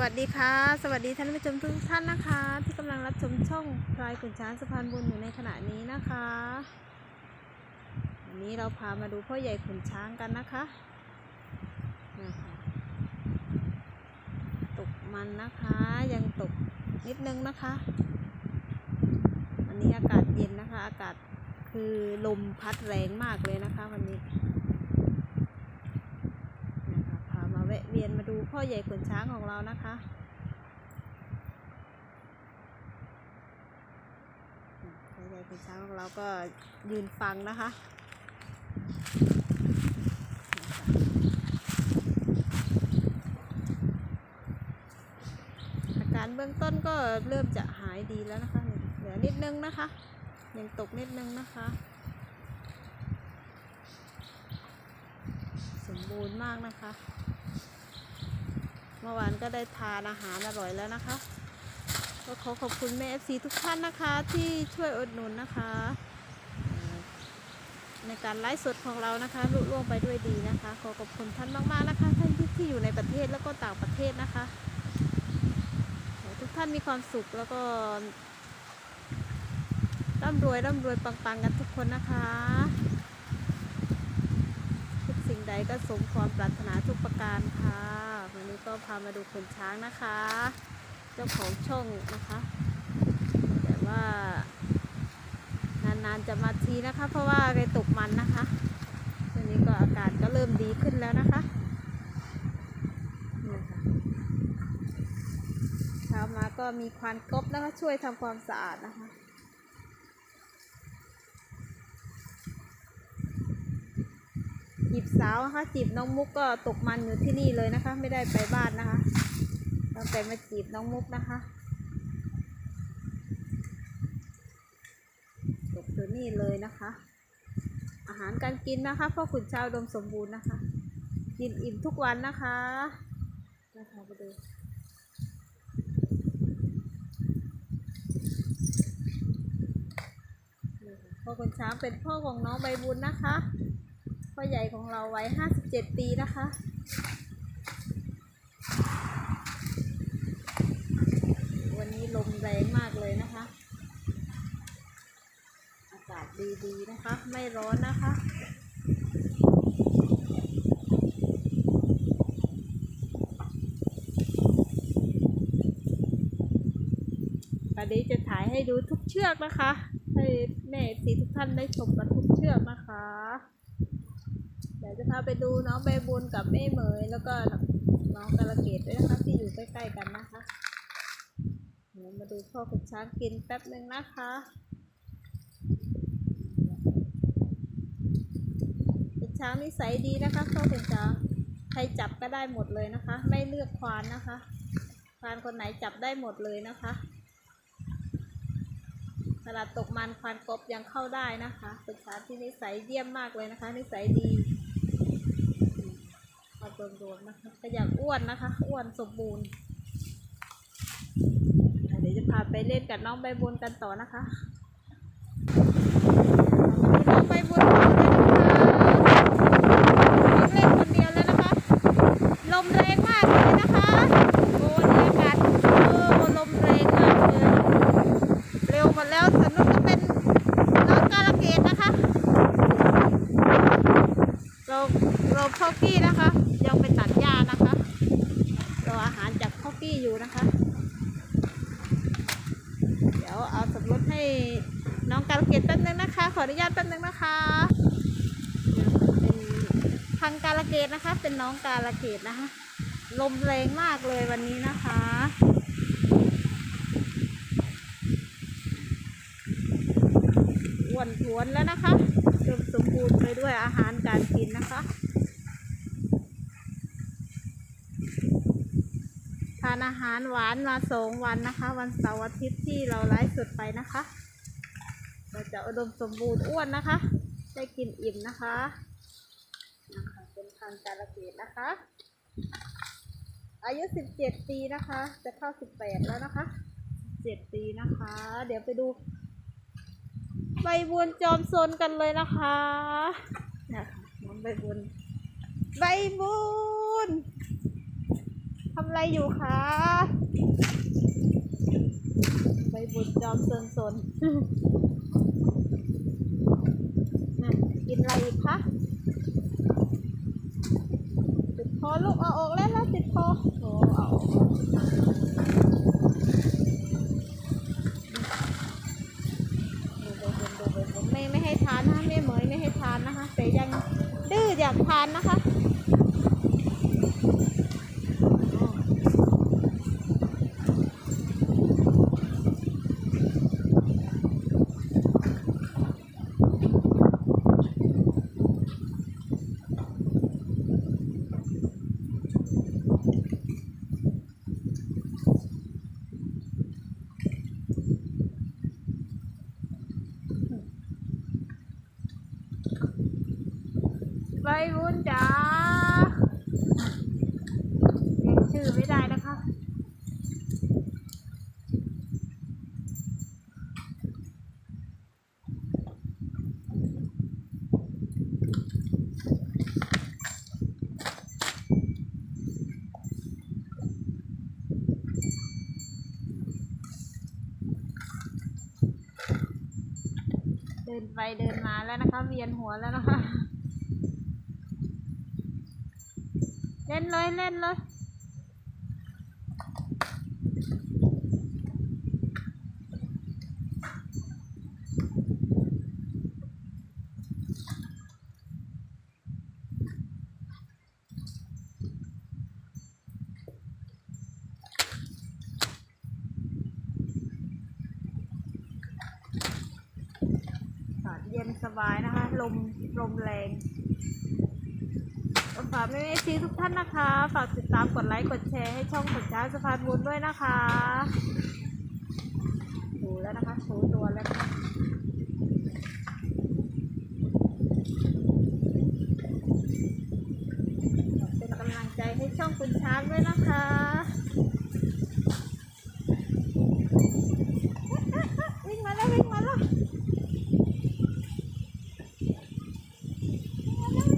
วัสดีค่ะ สวัสดีท่านผู้ชมทุกท่านนะคะ ที่กำลังรับชมช่องพลายขุนช้างสะพานบุญอยู่ในขณะนี้นะคะวันนี้เราพามาดูพ่อใหญ่ขุนช้างกันนะคะนะคะตกมันนะคะยังตกนิดนึงนะคะวันนี้อากาศเย็นนะคะ อากาศคือลมพัดแรงมากเลยนะคะวันนี้ นะคะพามาแวะเวียนมาดู พ่อใหญ่ขุนช้างของเรานะคะ พ่อใหญ่ขุนช้างของเราก็ยืนฟังนะคะอาการเบื้องต้นก็เริ่มจะหายดีแล้วนะคะ เหลือนิดนึงนะคะ ยังตกนิดนึงนะคะสมบูรณ์มากนะคะ มื่อวานก็ได้ทานอาหารอร่อยแล้วนะคะก็ขอขอบคุณแม่เอฟซีทุกท่านนะคะ ที่ช่วยอุดหนุนนะคะ ในการไลฟ์สดของเรานะคะลุล่วงไปด้วยดีนะคะ ขอขอบคุณท่านมากๆนะคะท่านที่ที่อยู่ในประเทศแล้วก็ต่างประเทศนะคะทุกท่านมีความสุขแล้วก็ร่ำรวยร่ำรวยปังๆกันทุกคนนะคะทุกสิ่งใดก็สมความปรารถนาทุกประการค่ะ นี้ก็พามาดูคนช้างนะคะ เจ้าของช่องนะคะ แต่ว่านานๆจะมาทีนะคะ เพราะว่าไปตกมันนะคะวันนี้ก็อากาศก็เริ่มดีขึ้นแล้วนะคะนี่ค่ะเช้ามาก็มีควันกบนะคะช่วยทำความสะอาดนะคะ จีบสาวนะคะจีบน้องมุกก็ตกมันอยู่ที่นี่เลยนะคะ ไม่ได้ไปบ้านนะคะตั้งแต่มาจีบน้องมุกนะคะตกอยู่นี่เลยนะคะ อาหารการกินนะคะพ่อขุนชาวดมสมบูรณ์นะคะ กินอิ่มทุกวันนะคะนะคะไปดูพ่อขุนช้างเป็นพ่อของน้องใบบุญนะคะ พ่อใหญ่ของเราไว้ห้าสิบเจ็ดปีนะคะ วันนี้ลมแรงมากเลยนะคะ อากาศดีๆนะคะ ไม่ร้อนนะคะตอนนี้จะถ่ายให้ดูทุกเชือกนะคะ ให้แม่สีทุกท่านได้ชมกันทุกเชือกนะคะ ดี๋ยวจะพาไปดูน้องใบบุญกับแม่เหมยแล้วก็น้องกระเกดด้วยนะคะที่อยู่ใกล้ๆกันนะคะเดี๋ยวมาดูพ่อขุนช้างกินแป๊บหนึ่งนะคะขุนช้างนิสัยดีนะคะพ่อขุนช้างใครจับก็ได้หมดเลยนะคะ ไม่เลือกควานนะคะควานคนไหนจับได้หมดเลยนะคะตลาดตกมันควานกบยังเข้าได้นะคะขุนช้างที่นิสัยเยี่ยมมากเลยนะคะ นิสัยดี เอารวมๆนะคะก็อยากอ้วนนะคะ อ้วนสมบูรณ์เดี๋ยวจะพาไปเล่นกับน้องใบบุญกันต่อนะคะน้องใบบุญกันนะคะเล่นคนเดียวแล้วนะคะ ลมแรงมากเลยนะคะโอ้วันนี้อากาศเออลมแรงมากเลย เร็วหมดแล้วสนุกก็เป็นน้องกาลเกตนะคะ เราเราพ่อกี้นะคะ ยังไปตัดหญ้านะคะรออาหารจากพ่อกี้อยู่นะคะ เดี๋ยวเอาสมรถให้น้องกาลเกตแป๊บนึงนะคะ ขออนุญาต แป๊บนึงนะคะเป็นพังกาลเกตนะคะ เป็นน้องกาลเกตนะคะ ลมแรงมากเลยวันนี้นะคะอ้วนทวนแล้วนะคะเริ่มสมบูรณ์ไปด้วยอาหารการกินนะคะ ทานอาหารหวานมาสองวันนะคะ วันเสาร์อาทิตย์ที่เราไลฟ์สดไปนะคะ เราจะอุดมสมบูรณ์อ้วนนะคะ ได้กินอิ่มนะคะนะคะเป็นทางการเกตนะคะ อายุสิบเจ็ดปีนะคะ จะเข้าสิบแปดแล้วนะคะเจ็ดปีนะคะ เดี๋ยวไปดูใบบุญจอมโซนกันเลยนะคะนี่ค่ะน้องใบบุญใบบุญทำอะไรอยู่คะใบบุญจอมสนสนน่ะกินอะไรอีกคะ ติดคอลูกเอาออกแล้วแล้วติดคอโอ้เอาอกไปบนดูไปบนไม่ไม่ให้ทานนะไม่เหมยไม่ให้ทานนะคะแต่ยังดื้ออยากทานนะคะ ใบวุ้นจ๋าเรียกชื่อไม่ได้นะคะเดินไปเดินมาแล้วนะคะเวียนหัวแล้วนะคะ ล่นเลยเล่นเลยอากาศเย็นสบายนะคะ ลมลมแรง ฝากแม่แม่ชีทุกท่านนะคะ ฝากติดตามกดไลค์กดแชร์ให้ช่องขนช้างสะพานบุญด้วยนะคะถูแล้วนะคะถูตัวแล้วนะคะขอเป็นกำลังใจให้ช่องคุณช้างด้วยนะคะ วิ่งมาแล้ววิ่งมาแล้ว มาแล้ว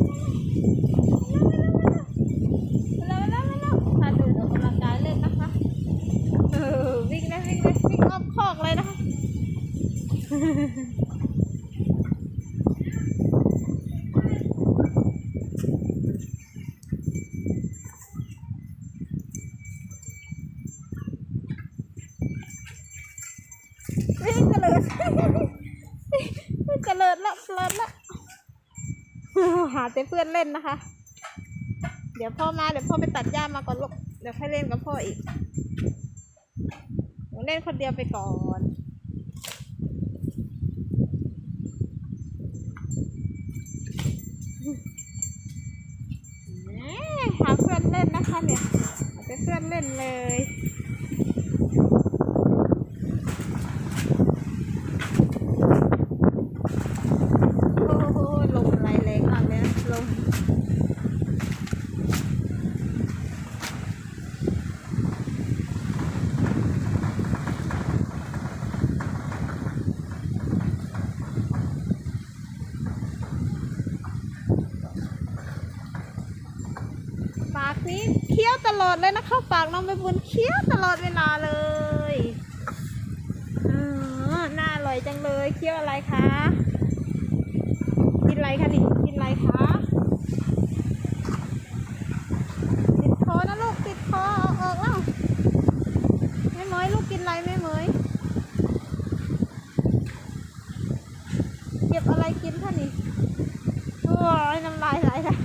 มาแล้วมาแล้วพาเดินออกกำลังกายเล่นนะคะเออวิ่งเลยวิ่งเลยวิ่งอ้อมคอกเลยนะคะ วิ่ง กระเลิดวิ่งกระเลิดละเลิดละหาแต่เพื่อนเล่นนะคะ เดี๋ยวพ่อมาเดี๋ยวพ่อไปตัดหญ้ามาก่อนลูกเดี๋ยวค่อยเล่นกับพ่ออีกหนูเล่นคนเดียวไปก่อนแหมหาเพื่อนเล่นนะคะเนี่ย เพื่อนเล่นเลย โอ้โหลมไหลแรงมากเลยนะลม ปาก นี้เคี้ยวตลอดเลยนะคะปากน้องใบบุญเคี้ยวตลอดเวลาเลยอือน่าอร่อยจังเลยเคี้ยวอะไรคะ กินอะไรคะนี่กินอะไรคะติดคอนะลูกติดคอเอาออกแล้วแม่เหมยลูกกินอะไรแม่เหมยเก็บอะไรกินคะนี่โอ้ยน้ำลายไหลแล้ว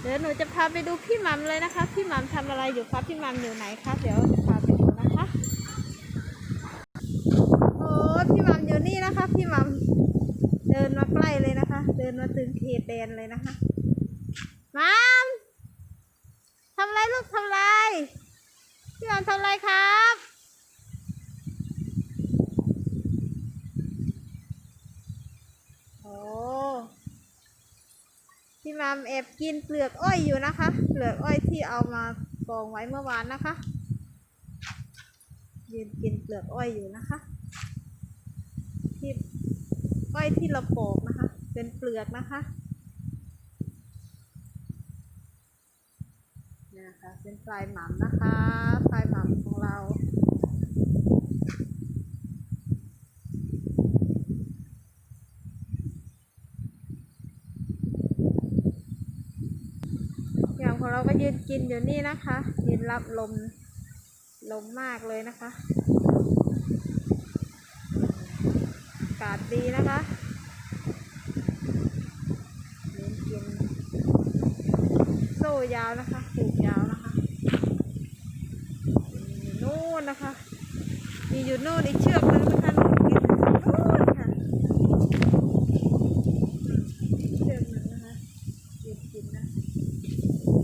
เดี๋ยวหนูจะพาไปดูพี่หมัมเลยนะคะ พี่หมัมทำอะไรอยู่ครับพี่หมัมอยู่ไหนคะเดี๋ยวพาไปดูนะคะโอ้พี่หมัมอยู่นี่นะคะ พี่หมัมเดินมาใกล้เลยนะคะ เดินมาถึงเขตแดนเลยนะคะมัมทำไรลูกทำไรพี่หมัมทำไรครับ โอ้ พี่มามแอบกินเปลือกอ้อยอยู่นะคะ เปลือกอ้อยที่เอามากองไว้เมื่อวานนะคะ ยืนกินเปลือกอ้อยอยู่นะคะ ที่อ้อยที่เราปอกนะคะ เป็นเปลือกนะคะเนี่ยนะคะเป็นปลายหม่ำนะคะปลายหม่ำของเรา อย่างของเราก็ยื นกินอยู่นี่นะคะยืนรับลมลมมากเลยนะคะอากาศดีนะคะยืนกินโซ่ยาวนะคะผูกยาวนะคะอยู่นู่นนะคะ มีอยู่นู่นอีกเชือกนึงนะคะนู่นกินนู่นค่ะเชือกหนึงนะคะยืนกินนะ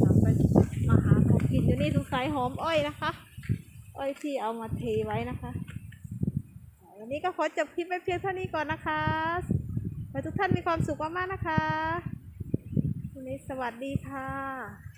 เราไปมาหาของกินอยู่นี่สงสัยห อมอ้อยนะคะ อ้อยที่เอามาเทไว้นะคะ วันนี้ก็ขอจบคลิปไว้เพียงเท่านี้ก่อนนะคะขอทุกท่านมีความสุขมากๆนะคะวันนี้สวัสดีค่ะ